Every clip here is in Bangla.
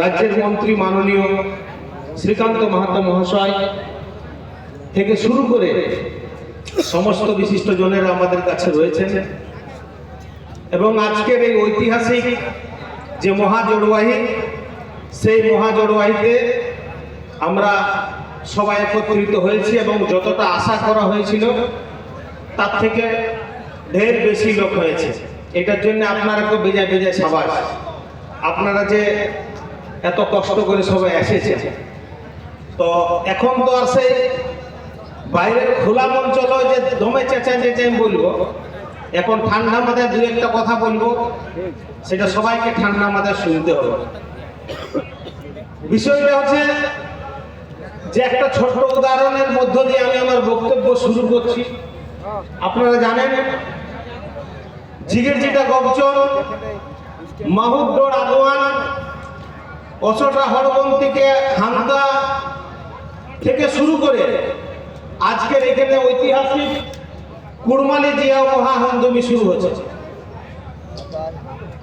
রাজ্যের মন্ত্রী মাননীয় শ্রীকান্ত মাহাতো মহাশয় থেকে শুরু করে সমস্ত বিশিষ্ট জনেরা আমাদের কাছে রয়েছেন। এবং আজকের এই ঐতিহাসিক যে মহাজোড়বাহী সেই মহাজোড়বাহীতে আমরা সবাই একত্রিত হয়েছি এবং যতটা আশা করা হয়েছিল, তার থেকে ঢের বেশি লোক হয়েছে। এটার জন্য আপনারা বেজায় বেজায় সাবাস। আপনারা যে এত কষ্ট করে সবাই এসেছে তো এখন তো আর সেই বাইরের খোলা মঞ্চ যে দমে চেঁচা চেঁচে আমি বলব, এখন ঠান্ডা মাথায় দু একটা কথা বলব, সেটা সবাইকে ঠান্ডা মাথায় শুনতে হবে। বিষয়টা হচ্ছে যে একটা ছোট্ট উদাহরণের মধ্য দিয়ে আমি আমার বক্তব্য শুরু করছি। আপনারা জানেন, জিগের যেটা গবচর মাহুদ্দর আদওয়ান অচটা হরবন থেকে হান্দা থেকে শুরু করে আজকের এখানে ঐতিহাসিক কুরমালি জিয়া মহাহন্দমি শুরু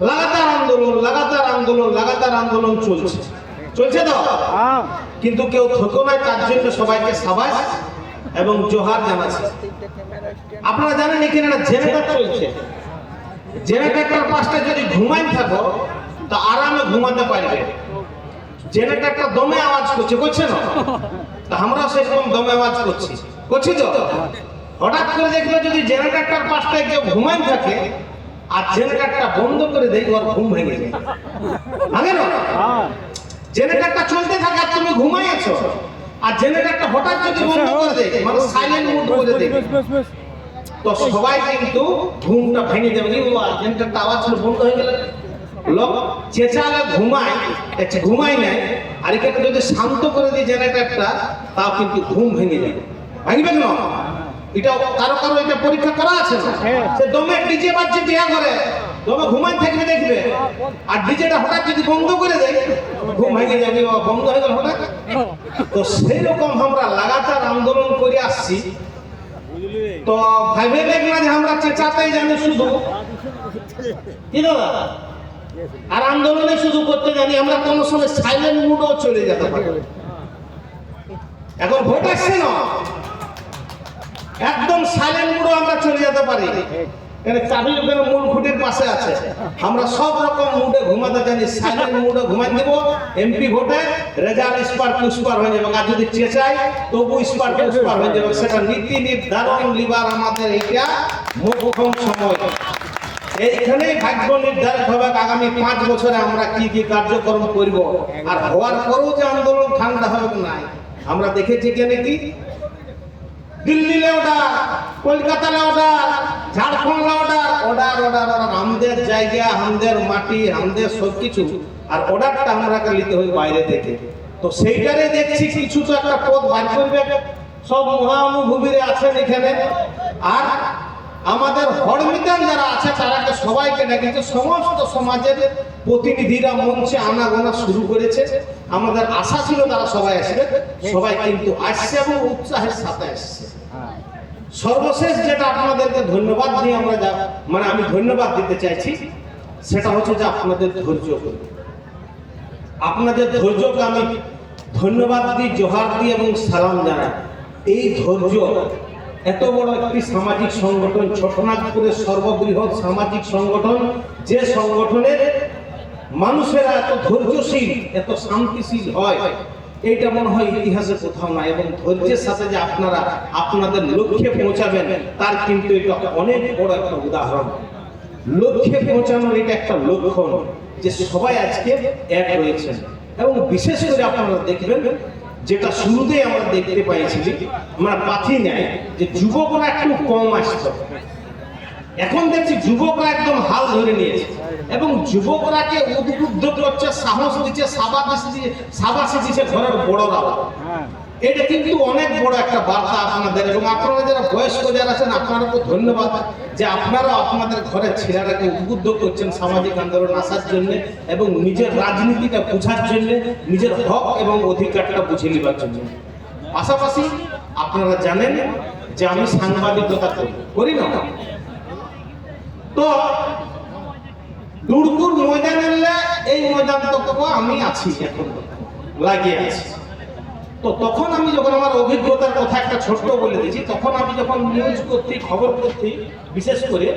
লাগাতার আন্দোলন লাগাতার আন্দোলন লাগাতার আন্দোলন চলছে। চলছে তো? কিন্তু কেউ থতো নাই তার জন্য সবাইকে সাবাস এবং জোহার জানাচ্ছে। আপনারা জানেন এখানে একটা জেনারেটর চলছে। জেনারেটর পাঁচটা যদি ঘুমাই থাকো, তা আরামে ঘুমাতে পারবে। জেনারেটরটা দমে আওয়াজ করছে করছে না? তা আমরাও সেরকম দমে আওয়াজ করছি। করছি তো? হঠাৎ করে দেখল যদি জেনারেটরটার পাঁচটায় কেউ ঘুমাই থাকে, আর জেনারেটরটা বন্ধ করে দেয়, ওর ঘুম ভেঙে যায়। ভাঙে না? জেনারেটরটা চলতে থাকে, আর তুমি ঘুমাইছো আর জেনারেটরটা হঠাৎ যদি বন্ধ করে দেয় মানে সাইলেন্ট মুড করে দেয়। তো সবাই কিন্তু ঘুমটা ভেঙে যাবে, কি বাবা জেনারেটরটা আওয়াজ ছিল, বন্ধ হয়ে গেল। লোক চেঁচালে ঘুমায় ঘুমায় নাই, আর এখানে যদি শান্ত করে দিই জেনারেটরটা তাও কিন্তু ঘুম ভেঙে যাবে। ভাঙবে না এটা কারও কারও এটা পরীক্ষা করা আছে সে দমে ডিজে বাজছে বিয়া করে। দমে ঘুমাই থাকবে দেখবে। আর ডিজেটা হঠাৎ যদি বন্ধ করে দেয়, ঘুম ভেঙে যাবে বন্ধ হয়ে গেল হঠাৎ। তো সেই রকম আমরা লাগাতার আন্দোলন করে আসছি। তো ভাইবে দেখলা যে আমরা চেঁচাতেই জানি শুধু। কি আর আন্দোলনে শুধু করতে জানি, আমরা কোনো সময় সাইলেন্ট মুডও চলে যেতে পারি। এখন ভোট আসছে না। একদম সাইলেন্ট মুডও আমরা চলে যেতে পারি। এখানে চাবি ওখানে মূল খুঁটির পাশে আছে। আমরা সব রকম মুডে ঘুমাতে জানি সাইলেন্ট মুডে ঘুমাই দেব। এমপি ভোটে রেজাল্ট স্পার পুষ্পার হয়ে যাবে। আর যদি চেঁচাই, তবু স্পার পুষ্পার হয়ে যাবে। সেটা নীতি নির্ধারণ লিবার আমাদের এইটা মোক্ষম সময়। এইখানেই ভাগ্য নির্ধারিত হবে আগামী পাঁচ বছরে আমরা কি কি কার্যক্রম করব। আর হওয়ার পরেও যে আন্দোলন ঠান্ডা হবে নাই, আমরা দেখেছি কেন কি? দিল্লিলে অর্ডার কলকাতালে অর্ডার ঝাড়খণ্ডে অর্ডার অর্ডার অর্ডার আমাদের জায়গা মাটি সব কিছু আর অর্ডারটা আমরাকে নিতে হয় বাইরে তো একটা পথ সব এখানে। আর আমাদের হরমিতান যারা আছে, তারাকে সবাইকে ডেকেছে সমস্ত সমাজের প্রতিনিধিরা মঞ্চে আনা আনাগোনা শুরু করেছে। আমাদের আশা ছিল তারা সবাই আসবে। সবাই কিন্তু আসছে এবং উৎসাহের সাথে আসছে। সর্বশেষ যেটা আপনাদেরকে ধন্যবাদ দিয়ে আমরা যা মানে আমি ধন্যবাদ দিতে চাইছি, সেটা হচ্ছে যে আপনাদের ধৈর্য আপনাদের ধৈর্যকে আমি ধন্যবাদ দিই, জোহার দিই এবং সালাম জানাই। এই ধৈর্য এত বড় একটি সামাজিক সংগঠন, ছোটনাগপুরের সর্ববৃহৎ সামাজিক সংগঠন, যে সংগঠনের মানুষেরা এত ধৈর্যশীল, এত শান্তিশীল হয়। এইটা মনে হয় ইতিহাসে কোথাও নাই এবং ধৈর্যের সাথে যে আপনারা আপনাদের লক্ষ্যে পৌঁছাবেন, তার কিন্তু এটা অনেক বড় একটা উদাহরণ। লক্ষ্যে পৌঁছানোর এটা একটা লক্ষণ যে সবাই আজকে এক রয়েছেন। এবং বিশেষ করে আপনারা দেখবেন, যেটা শুরুতেই আমরা দেখতে পাইছি আমরা পাচ্ছি নাই যে যুবকরা একটু কম আসতো। এখন দেখছি যুবকরা একদম হাল ধরে নিয়েছে। এবং যুবকরাকে উদ্বুদ্ধ করছে সাহস দিচ্ছে সাবাস দিচ্ছে সাবাস দিচ্ছে ঘরের বড়রা। এটা কিন্তু অনেক বড় একটা বার্তা আপনাদের এবং আপনারা যারা বয়স্ক যারা আছেন আপনারাকে ধন্যবাদ যে আপনারা আপনাদের ঘরের ছেলেরাকে উদ্বুদ্ধ করছেন সামাজিক আন্দোলন আসার জন্য এবং নিজের রাজনীতিটা বোঝার জন্য নিজের হক এবং অধিকারটা বুঝে নেবার জন্য। পাশাপাশি আপনারা জানেন যে আমি সাংবাদিকতা করি করি না। তো দুর্গুর ময়দান এলে এই ময়দান তো আমি আছি এখন। লাগিয়ে আছি। তো তখন আমি যখন আমার অভিজ্ঞতার কথা একটা ছোট্ট বলে দিচ্ছি, তখন আমি যখন নিউজ করতে খবর করতে বিশেষ করে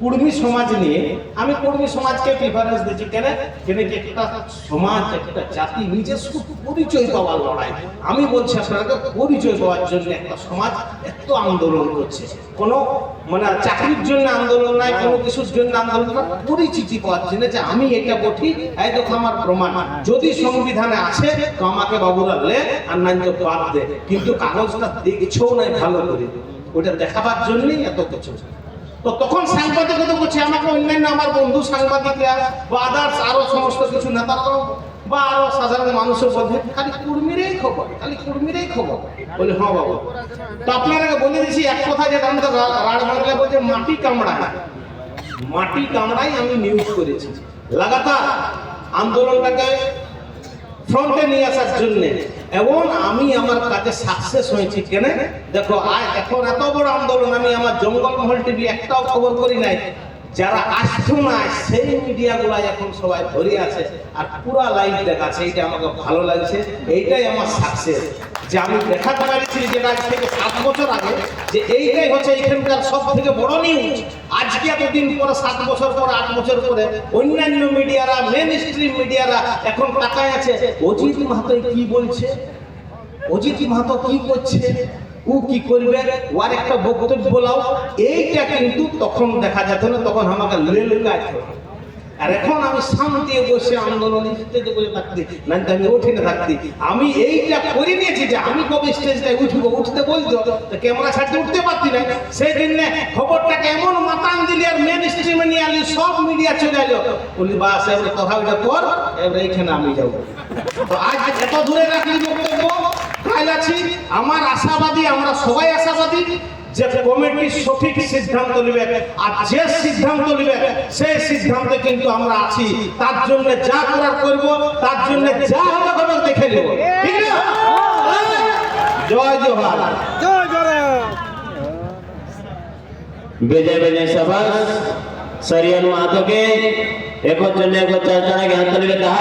কুর্মী সমাজ নিয়ে, আমি কুর্মী সমাজকে প্রিফারেন্স দিচ্ছি। কেন? কেন কি একটা সমাজ, একটা জাতি নিজস্ব পরিচয় পাওয়ার লড়াই। আমি বলছি আপনাকে, পরিচয় পাওয়ার জন্য একটা সমাজ এত আন্দোলন করছে। কোনো মানে চাকরির জন্য আন্দোলন নাই, কোনো কিছুর জন্য আন্দোলন না পরিচিতি পাওয়ার জন্য যে আমি এটা বঠি এই দেখো আমার প্রমাণ। যদি সংবিধানে আছে, তো আমাকে বাবুরা লে আর নাই তো বাদ দে। কিন্তু কাগজটা দেখছ নাই ভালো করে? ওটা দেখাবার জন্যই এত কিছু। তো তখন সাংবাদিকতা করছে, আমাকে অন্যান্য আমার বন্ধু সাংবাদিকরা বা আদার্স আরও সমস্ত কিছু নেতারাও বা আরও সাধারণ মানুষের মধ্যে, খালি কুর্মীরই খবর, খালি কুর্মীরই খবর। বলে হ্যাঁ বাবা। তো আপনারা বলে দিছি, এক কথা যেটা আমাদের রা- রাঢ় বাংলা বলছে, মাটি কামড়ায়। মাটি কামড়াই আমি নিউজ করেছি। লাগাতার আন্দোলনটাকে ফ্রন্টে নিয়ে আসার জন্য। এবং আমি আমার কাজে সাকসেস হয়েছি। কেন? দেখো এখন এত বড় আন্দোলন, আমি আমার জঙ্গল জঙ্গলমহল টিভি একটাও খবর করি নাই। যারা আসতো না, সেই মিডিয়াগুলো এখন সবাই ধরে আছে। আর পুরা লাইভ দেখাচ্ছে, এইটা আমাকে ভালো লাগছে, এইটাই আমার সাকসেস যে আমি দেখাতে পারছি যেটা আজ থেকে সাত বছর আগে যে এইটাই হচ্ছে এখানকার সব থেকে বড় নিউজ আজকে এতদিন পরে সাত বছর পর, আট বছর পরে অন্যান্য মিডিয়ারা মেন স্ট্রিম মিডিয়ারা এখন টাকায় আছে, অজিত মাহাতো কি বলছে? অজিত মাহাতো কি করছে? ও কি করবে? ওর একটা বক্তব্য বলাও এইটা কিন্তু তখন দেখা যেত না, তখন আমাকে লেলুকায় আর এখন আমি শান্তি বসে আন্দোলন স্টেজে বসে থাকতি না আমি উঠে না থাকতি, আমি এইটা করে নিয়েছি যে আমি কবে স্টেজটায় উঠবো, উঠতে বলতো, তো ক্যামেরা ছাড়তে উঠতে পারছি না। সেই জন্য খবরটাকে এমন মাতান দিলি আর মেন স্ট্রিমে নিয়ে আলি সব মিডিয়া চলে এলো। বলি বাস, এবার কথা ওইটা কর, এবার এইখানে আমি যাব। তো আজ এত দূরে রাখলি বক্তব্য কাল আছি আমার আশাবাদী আমরা সবাই আশাবাদী যে কমিটি সঠিক সিদ্ধান্ত নেবে আর যে সিদ্ধান্ত নেবে সেই সিদ্ধান্তে কিন্তু আমরা আছি। তার জন্য যা করার করব তার জন্য যা হবে দেখে নেব। ঠিক না? জয় জোহার। জয় জোহার। বেজে বেজে সবাস সরিয়ানো আতকে একজন একজন চার চার